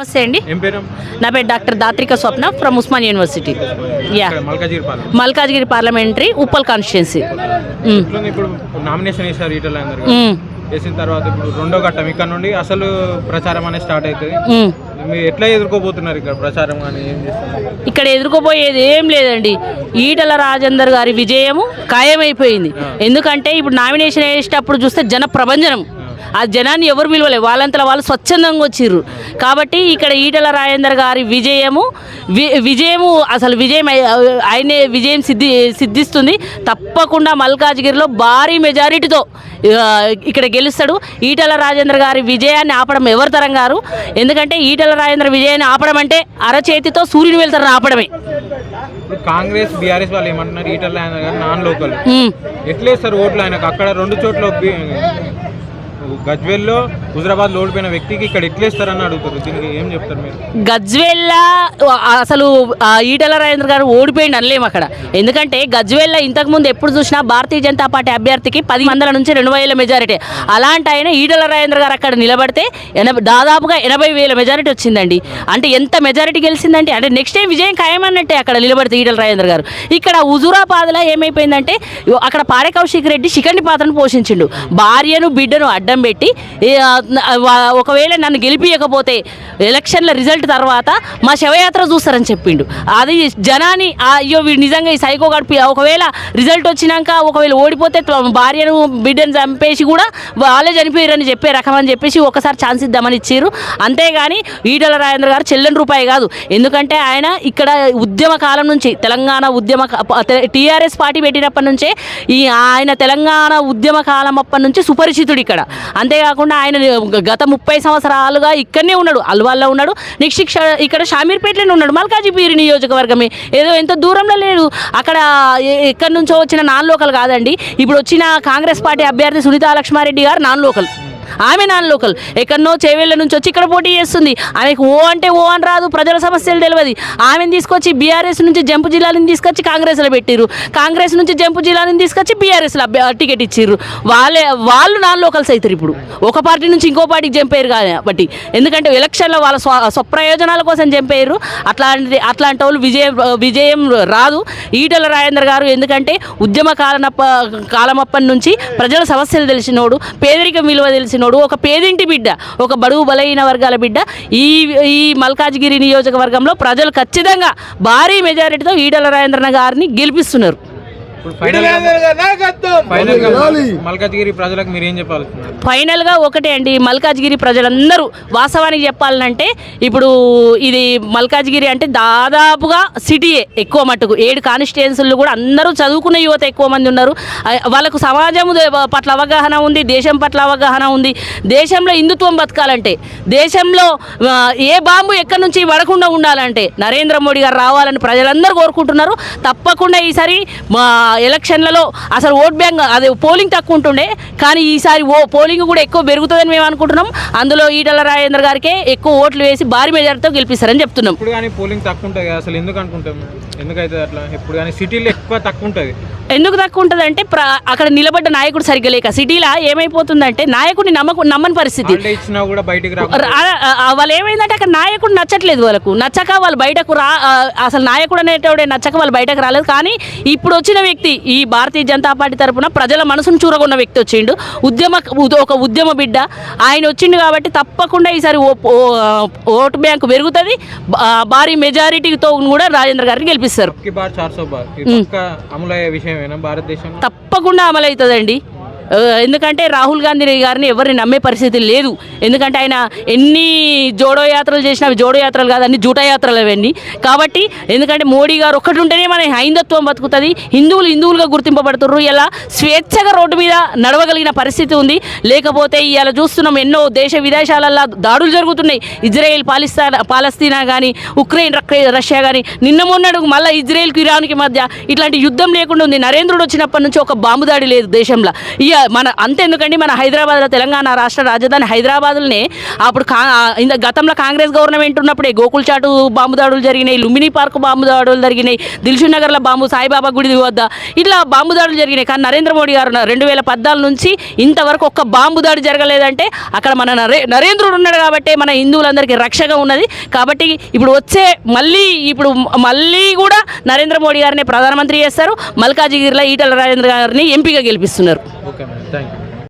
నమస్తే అండి. నా పేరు doctor Dathrika Swapna from Osman University. Yeah. Malkajgiri parliamentary Uppal constituency. వేసిన తర్వాత ఇప్పుడు రెండో ఘట్టం ఇక్కడ నుండి అసలు ప్రచారం అనేది స్టార్ట్ అవుతుంది. మీరు ఎట్లా ఎదుర్కోబోతున్నారు ఇక్కడ ప్రచారం కానీ ఏం చేస్తున్నారు? ఇక్కడ ఎదుర్కోబోయేది ఏం లేదండి. ఈటల రాజేందర్ గారి విజయము ఖాయమైపోయింది. ఎందుకంటే ఇప్పుడు నామినేషన్ వేసేటప్పుడు చూస్తే జన ప్రభంజనం. ఆ జనాన్ని ఎవరు విలువలేదు వాళ్ళంతలో వాళ్ళు స్వచ్ఛందంగా వచ్చిర్రు. కాబట్టి ఇక్కడ ఈటల రాజేందర్ గారి విజయము విజయము అసలు విజయం ఆయనే విజయం సిద్ధి సిద్ధిస్తుంది. తప్పకుండా మల్కాజ్గిరిలో భారీ మెజారిటీతో ఇక్కడ గెలుస్తాడు. ఈటల రాజేంద్ర గారి విజయాన్ని ఆపడం ఎవరి తరం గారు ఎందుకంటే ఈటల రాజేంద్ర విజయాన్ని ఆపడం అంటే అరచేతితో సూర్యుని వెళ్తారు ఆపడమే. కాంగ్రెస్ బీఆర్ఎస్ వాళ్ళు ఏమంటున్నారు? ఈటల ఆయన గారు నాన్ లోకల్. ఎట్లేస్తారు ఓట్లు ఆయనకు? అక్కడ రెండు చోట్ల గజ్వేల్లో హుజరాబాద్ ఓడిపోయిన వ్యక్తికి ఇక్కడ ఎట్లేస్తారని అడుగుతారు? దీనికి ఏం చెప్తారు మీరు? గజ్వెల్ల అసలు ఈటల రాజేంద్ర గారు ఓడిపోయింది అనలేము అక్కడ. ఎందుకంటే గజ్వెల్ల ఇంతకుముందు ఎప్పుడు చూసినా భారతీయ జనతా పార్టీ అభ్యర్థికి పది వందల నుంచి రెండు వేల మెజారిటీ. అలాంటి ఆయన ఈటల రాజేంద్ర గారు అక్కడ నిలబడితే ఎనభై దాదాపుగా ఎనభై వేల మెజారిటీ వచ్చిందండి. అంటే ఎంత మెజారిటీ గెలిచిందంటే అంటే నెక్స్ట్ టైం విజయం ఖాయమన్నట్టే అక్కడ నిలబడితే ఈటల రాజేంద్ర గారు. ఇక్కడ హుజూరాబాద్లో ఏమైపోయిందంటే అక్కడ పారే కౌశిక్ రెడ్డి శిఖండి పాత్రను పోషించిండు. భార్యను బిడ్డను అడ్డం పెట్టి ఒకవేళ నన్ను గెలిపించకపోతే ఎలక్షన్ల రిజల్ట్ తర్వాత మా శవయాత్ర చూస్తారని చెప్పిండు. అది జనాన్ని అయ్యో వీడు నిజంగా ఈ సైకో గడిపి ఒకవేళ రిజల్ట్ వచ్చినాక ఒకవేళ ఓడిపోతే భార్యను బిడ్డను చంపేసి కూడా వాళ్ళే చనిపోయారని చెప్పే రకం అని చెప్పేసి ఒకసారి ఛాన్స్ ఇద్దామని ఇచ్చారు అంతేగాని ఈటల రాజేంద్ర గారు చెల్లెని రూపాయి కాదు. ఎందుకంటే ఆయన ఇక్కడ ఉద్యమ కాలం నుంచి తెలంగాణ ఉద్యమ టీఆర్ఎస్ పార్టీ పెట్టినప్పటి నుంచే ఈ ఆయన తెలంగాణ ఉద్యమ కాలం అప్పటి నుంచి సుపరిచితుడు ఇక్కడ. అంతేకాకుండా ఆయన గత ముప్పై సంవత్సరాలుగా ఇక్కడనే ఉన్నాడు అల్వాల్లో ఉన్నాడు. నెక్స్ట్ ఇక్కడ షామీర్పేటలోనే ఉన్నాడు మల్కాజీపీరి నియోజకవర్గమే. ఏదో ఎంత దూరంలో లేడు. అక్కడ ఎక్కడి నుంచో వచ్చిన నాన్ లోకల్ కాదండి. ఇప్పుడు వచ్చిన కాంగ్రెస్ పార్టీ అభ్యర్థి సునీతా లక్ష్మారెడ్డి గారు నాన్ లోకల్. ఆమె నాన్ లోకల్. ఎక్కడనో చేవేళ్ళ నుంచి వచ్చి ఇక్కడ పోటీ చేస్తుంది. ఆమెకు ఓ అంటే ఓ అని రాదు ప్రజల సమస్యలు తెలియదు ఆమెను తీసుకొచ్చి బీఆర్ఎస్ నుంచి జంపు జిల్లాని తీసుకొచ్చి కాంగ్రెస్లో పెట్టిర్రు. కాంగ్రెస్ నుంచి జంపు జిల్లాని తీసుకొచ్చి బీఆర్ఎస్లో టికెట్ ఇచ్చిర్రు. వాళ్ళే వాళ్ళు నాన్ లోకల్స్ అవుతారు ఇప్పుడు. ఒక పార్టీ నుంచి ఇంకో పార్టీకి జంపేరు కాబట్టి. ఎందుకంటే ఎలక్షన్లో వాళ్ళ స్వ స్వప్రయోజనాల కోసం జంపేరు అట్లాంటి అట్లాంటి వాళ్ళు విజయం విజయం రాదు. ఈటల రాజేంద్ర గారు ఎందుకంటే ఉద్యమ కాలనప్ప కాలమప్పటి నుంచి ప్రజల సమస్యలు తెలిసినోడు పేదరికం విలువ తెలిసినోడు. ఒక పేదింటి బిడ్డ ఒక బడుగు బలహీన వర్గాల బిడ్డ. ఈ ఈ మల్కాజ్గిరి నియోజకవర్గంలో ప్రజలు ఖచ్చితంగా భారీ మెజారిటీతో ఈడల రాజేంద్రన గారిని గెలిపిస్తున్నారు. మల్కాజ్గిరి ప్రజలకు మీరు ఏం చెప్పాల్సింది? ఫైనల్గా ఒకటే అండి. మల్కాజ్గిరి ప్రజలందరూ వాస్తవానికి చెప్పాలంటే ఇప్పుడు ఇది మల్కాజ్గిరి అంటే దాదాపుగా సిటీయే ఎక్కువ మట్టుకు. ఏడు కాన్స్టిట్యున్సీలు కూడా అందరూ చదువుకున్న యువత ఎక్కువ మంది ఉన్నారు. వాళ్ళకు సమాజం పట్ల అవగాహన ఉంది దేశం పట్ల అవగాహన ఉంది. దేశంలో హిందుత్వం బతకాలంటే దేశంలో ఏ బాంబు ఎక్కడి నుంచి పడకుండా ఉండాలంటే నరేంద్ర మోడీ గారు రావాలని ప్రజలందరూ కోరుకుంటున్నారు. తప్పకుండా ఈసారి మా ఎలక్షన్లలో అసలు ఓట్ బ్యాంక్ అది పోలింగ్ తక్కువ ఉంటుండే కానీ ఈసారి ఓ పోలింగ్ కూడా ఎక్కువ పెరుగుతుందని మేము అనుకుంటున్నాం. అందులో ఈటల రాజేంద్ర గారికే ఎక్కువ ఓట్లు వేసి భారీ మెజార్టీతో గెలిపిస్తారని చెప్తున్నాం. ఇప్పుడు కానీ పోలింగ్ తక్కువ ఉంటుంది అసలు ఎందుకు అనుకుంటాం ఎందుకైతే అట్లా? ఇప్పుడు కానీ సిటీలో ఎక్కువ తక్కువ ఉంటుంది. ఎందుకు తక్కువ ఉంటుందంటే అక్కడ నిలబడ్డ నాయకుడు సరిగ్గా లేక సిటీలో ఏమైపోతుందంటే నాయకుడిని నమ్మకు నమ్మని పరిస్థితి. వాళ్ళు ఏమైందంటే అక్కడ నాయకుడు నచ్చట్లేదు వాళ్ళకు. నచ్చక వాళ్ళు బయటకు రా అసలు నాయకుడు అనేటోడే నచ్చక వాళ్ళు బయటకు రాలేదు. కానీ ఇప్పుడు వచ్చిన వ్యక్తి ఈ భారతీయ జనతా పార్టీ తరపున ప్రజల మనసును చూరగొన్న వ్యక్తి వచ్చిండు. ఉద్యమ ఉద- ఒక ఉద్యమ బిడ్డ. ఆయన వచ్చిండు కాబట్టి తప్పకుండా ఈసారి ఓటు బ్యాంకు పెరుగుతుంది. భారీ మెజారిటీతో కూడా రాజేంద్ర గారిని గెలిపిస్తారు. కి బార్ తప్పకుండా అమలవుతుందండి. ఎందుకంటే రాహుల్ గాంధీ గారిని ఎవరిని నమ్మే పరిస్థితి లేదు. ఎందుకంటే ఆయన ఎన్ని జోడో యాత్రలు చేసినా అవి జోడో యాత్రలు కాదు అన్ని జూటా యాత్రలు అవన్నీ. కాబట్టి ఎందుకంటే మోడీ గారు ఒక్కటి ఉంటేనే మన హైందత్వం బతుకుతుంది. హిందువులు హిందువులుగా గుర్తింపబడుతున్నారు ఇలా స్వేచ్ఛగా రోడ్డు మీద నడవగలిగిన పరిస్థితి ఉంది. లేకపోతే ఇలా చూస్తున్నాం ఎన్నో దేశ విదేశాలల్లో దాడులు జరుగుతున్నాయి. ఇజ్రాయెల్ పాలిస్తాన్ పాలస్తీనా కానీ ఉక్రెయిన్ రష్యా కానీ నిన్న మొన్నడు మళ్ళీ ఇజ్రాయెల్కి ఇరాన్కి మధ్య ఇట్లాంటి యుద్ధం లేకుండా ఉంది. నరేంద్రుడు వచ్చినప్పటి నుంచి ఒక బాంబు దాడి లేదు దేశంలో. ఇక మన అంతెందుకండి మన హైదరాబాద్లో తెలంగాణ రాష్ట్ర రాజధాని హైదరాబాద్లోనే అప్పుడు కా గతంలో కాంగ్రెస్ గవర్నమెంట్ ఉన్నప్పుడే గోకుల్ చాటు బాంబు దాడులు జరిగినాయి లుంబిని పార్క్ బాంబు దాడులు జరిగినాయి దిల్షుక్ నగర్లో బాంబు సాయిబాబా గుడి వద్ద ఇట్లా బాంబు దాడులు జరిగినాయి. కానీ నరేంద్ర మోడీ గారు రెండు వేల పద్నాలుగు నుంచి ఇంతవరకు ఒక్క బాంబు దాడి జరగలేదంటే అక్కడ మన నరే నరేంద్రుడు ఉన్నాడు కాబట్టి మన హిందువులందరికీ రక్షగా ఉన్నది. కాబట్టి ఇప్పుడు వచ్చే మళ్ళీ ఇప్పుడు మళ్ళీ కూడా నరేంద్ర మోడీ గారిని ప్రధానమంత్రి చేస్తారు మల్కాజిగిరిలో ఈటల రాజేంద్ర గారిని ఎంపీగా గెలిపిస్తున్నారు. Okay madam thank you